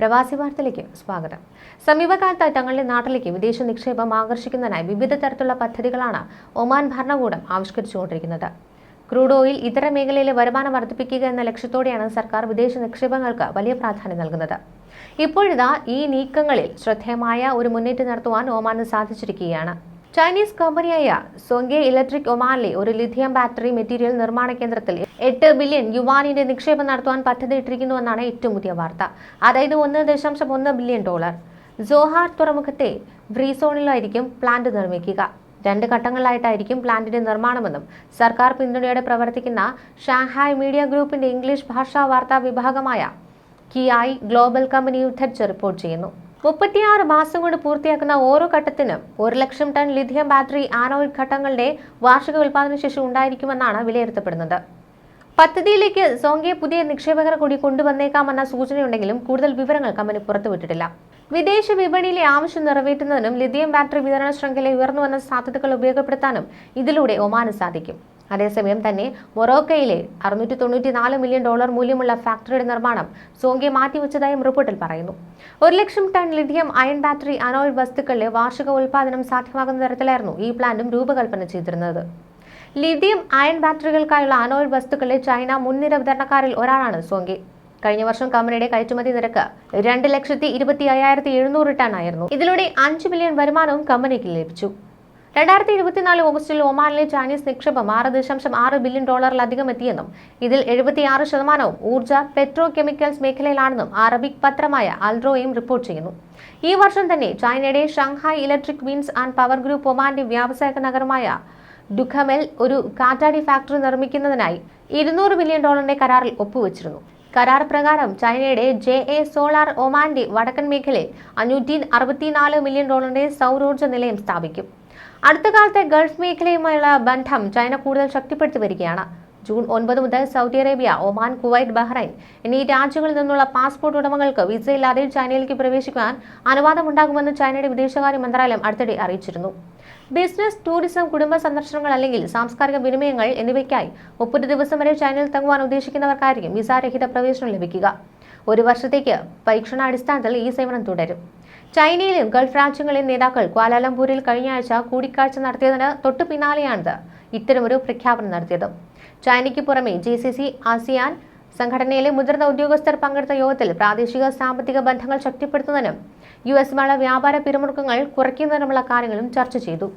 പ്രവാസി വാർത്തയിലേക്ക് സ്വാഗതം. സമീപകാലത്തായി തങ്ങളുടെ നാട്ടിലേക്ക് വിദേശ നിക്ഷേപം ആകർഷിക്കുന്നതിനായി വിവിധ തരത്തിലുള്ള പദ്ധതികളാണ് ഒമാൻ ഭരണകൂടം ആവിഷ്കരിച്ചുകൊണ്ടിരിക്കുന്നത്. ക്രൂഡ് ഓയിൽ ഇതര മേഖലയിലെ വരുമാനം വർദ്ധിപ്പിക്കുക എന്ന ലക്ഷ്യത്തോടെയാണ് സർക്കാർ വിദേശ നിക്ഷേപങ്ങൾക്ക് വലിയ പ്രാധാന്യം നൽകുന്നത്. ഇപ്പോഴിതാ ഈ നീക്കങ്ങളിൽ ശ്രദ്ധേയമായ ഒരു മുന്നേറ്റം നടത്തുവാൻ ഒമാന് സാധിച്ചിരിക്കുകയാണ്. ചൈനീസ് കമ്പനിയായ സൊങ്കെ ഇലക്ട്രിക് ഒമാനിലെ ഒരു ലിഥിയം ബാറ്ററി മെറ്റീരിയൽ നിർമ്മാണ കേന്ദ്രത്തിൽ എട്ട് ബില്യൺ യുവാനിന്റെ നിക്ഷേപം നടത്തുവാൻ പദ്ധതിയിട്ടിരിക്കുന്നുവെന്നാണ് ഏറ്റവും പുതിയ വാർത്ത. അതായത് ഒന്ന് ദശാംശം ഒന്ന് ബില്യൺ ഡോളർ. ജോഹാർ തുറമുഖത്തെ ബ്രീസോണിലായിരിക്കും പ്ലാന്റ് നിർമ്മിക്കുക. രണ്ട് ഘട്ടങ്ങളിലായിട്ടായിരിക്കും പ്ലാന്റിന്റെ നിർമ്മാണമെന്നും സർക്കാർ പിന്തുണയോടെ പ്രവർത്തിക്കുന്ന ഷാങ്ഹായ് മീഡിയ ഗ്രൂപ്പിന്റെ ഇംഗ്ലീഷ് ഭാഷാ വാർത്താ വിഭാഗമായ കിയായി ഗ്ലോബൽ കമ്പനി ഉദ്ധരിച്ച് റിപ്പോർട്ട് ചെയ്യുന്നു. മുപ്പത്തിയാറ് മാസം കൊണ്ട് പൂർത്തിയാക്കുന്ന ഓരോ ഘട്ടത്തിനും ഒരു lakh ton lithium battery anode ഘട്ടങ്ങളുടെ വാർഷിക ഉൽപാദന ശേഷി ഉണ്ടായിരിക്കുമെന്നാണ് വിലയിരുത്തപ്പെടുന്നത്. പദ്ധതിയിലേക്ക് സോങ്കെ പുതിയ നിക്ഷേപകരെ കൂടി കൊണ്ടുവന്നേക്കാമെന്ന സൂചനയുണ്ടെങ്കിലും കൂടുതൽ വിവരങ്ങൾ കമ്പനി പുറത്തുവിട്ടിട്ടില്ല. വിദേശ വിപണിയിലെ ആവശ്യം നിറവേറ്റുന്നതിനും ലിഥിയം ബാറ്ററി വിതരണ ശൃംഖല ഉയർന്നു വന്ന സാധ്യതകൾ ഉപയോഗപ്പെടുത്താനും ഇതിലൂടെ ഒമാന് സാധിക്കും. അതേസമയം തന്നെ മൊറോക്കയിലെ അറുന്നൂറ്റി തൊണ്ണൂറ്റി നാല് മില്യൺ ഡോളർ മൂല്യമുള്ള ഫാക്ടറിയുടെ നിർമ്മാണം സോങ്കെ മാറ്റിവെച്ചതായും റിപ്പോർട്ടിൽ പറയുന്നു. ഒരു ലക്ഷം tonne lithium ion battery anode വസ്തുക്കളുടെ വാർഷിക ഉൽപാദനം സാധ്യമാകുന്ന തരത്തിലായിരുന്നു ഈ പ്ലാന്റും രൂപകൽപ്പന ചെയ്തിരുന്നത്. ലിഥിയം അയൺ ബാറ്ററികൾക്കായുള്ള അനോയിഡ് വസ്തുക്കളുടെ ചൈന മുൻനിര വിതരണക്കാരിൽ ഒരാളാണ് സോങ്കെ കഴിഞ്ഞ വർഷം കമ്പനിയുടെ കയറ്റുമതി നിരക്ക് രണ്ട് ലക്ഷത്തി ഇരുപത്തി അയ്യായിരത്തി എഴുന്നൂറ് ടൺ ആയിരുന്നു. ഇതിലൂടെ അഞ്ച് മില്യൺ വരുമാനവും കമ്പനിക്ക് ലഭിച്ചു. രണ്ടായിരത്തി ഇരുപത്തിനാല് ഓഗസ്റ്റിൽ ഒമാനിലെ ചൈനീസ് നിക്ഷേപം ആറ് ദശാംശം ആറ് ബില്യൺ ഡോളറിലധികം എത്തിയെന്നും ഇതിൽ എഴുപത്തിയാറ് ശതമാനവും ഊർജ പെട്രോ കെമിക്കൽസ് മേഖലയിലാണെന്നും അറബിക് പത്രമായ അൽറോയും റിപ്പോർട്ട് ചെയ്യുന്നു. ഈ വർഷം തന്നെ ചൈനയുടെ Shanghai Electric Wind and Power Group ഒമാന്റെ വ്യാവസായിക നഗരമായ ഡുഖമെൽ ഒരു കാറ്റാടി ഫാക്ടറി നിർമ്മിക്കുന്നതിനായി ഇരുന്നൂറ് ബില്യൺ ഡോളറിന്റെ കരാറിൽ ഒപ്പുവെച്ചിരുന്നു. കരാർ പ്രകാരം ചൈനയുടെ ജെ എ സോളാർ ഒമാന്റെ വടക്കൻ മേഖലയിൽ അഞ്ഞൂറ്റി അറുപത്തിനാല് മില്യൺ ഡോളറിന്റെ സൗരോർജ നിലയം സ്ഥാപിക്കും. അടുത്ത കാലത്തെ ഗൾഫ് മേഖലയുമായുള്ള ബന്ധം ചൈന കൂടുതൽ ശക്തിപ്പെടുത്തി വരികയാണ്. ജൂൺ ഒൻപത് മുതൽ Saudi Arabia Oman Kuwait Bahrain എന്നീ രാജ്യങ്ങളിൽ നിന്നുള്ള പാസ്പോർട്ട് ഉടമകൾക്ക് വിസയില്ലാതെ ചൈനയിലേക്ക് പ്രവേശിക്കാൻ അനുവാദമുണ്ടാകുമെന്ന് ചൈനയുടെ വിദേശകാര്യ മന്ത്രാലയം അടുത്തിടെ അറിയിച്ചിരുന്നു. ബിസിനസ് ടൂറിസം കുടുംബ സന്ദർശനങ്ങൾ അല്ലെങ്കിൽ സാംസ്കാരിക വിനിമയങ്ങൾ എന്നിവയ്ക്കായി മുപ്പത് ദിവസം വരെ ചൈനയിൽ തങ്ങുവാൻ ഉദ്ദേശിക്കുന്നവർക്കായിരിക്കും വിസാരഹിത പ്രവേശനം ലഭിക്കുക. ഒരു വർഷത്തേക്ക് പരീക്ഷണാടിസ്ഥാനത്തിൽ ഈ സേവനം തുടരും. ചൈനയിലും ഗൾഫ് രാജ്യങ്ങളിലെ നേതാക്കൾ ക്വാലാലംപൂരിൽ കഴിഞ്ഞ ആഴ്ച കൂടിക്കാഴ്ച നടത്തിയതിന് തൊട്ടു പിന്നാലെയാണിത്. ഇത്തരമൊരു പ്രഖ്യാപനം നടത്തിയത്. ചൈനയ്ക്ക് പുറമെ ജി സി സി ആസിയാൻ സംഘടനയിലെ മുതിർന്ന ഉദ്യോഗസ്ഥർ പങ്കെടുത്ത യോഗത്തിൽ പ്രാദേശിക സാമ്പത്തിക ബന്ധങ്ങൾ ശക്തിപ്പെടുത്തുന്നതിനും യു എസുമായുള്ള വ്യാപാര പിരിമുറുക്കങ്ങൾ കുറയ്ക്കുന്നതിനുമുള്ള കാര്യങ്ങളും ചർച്ച ചെയ്തു.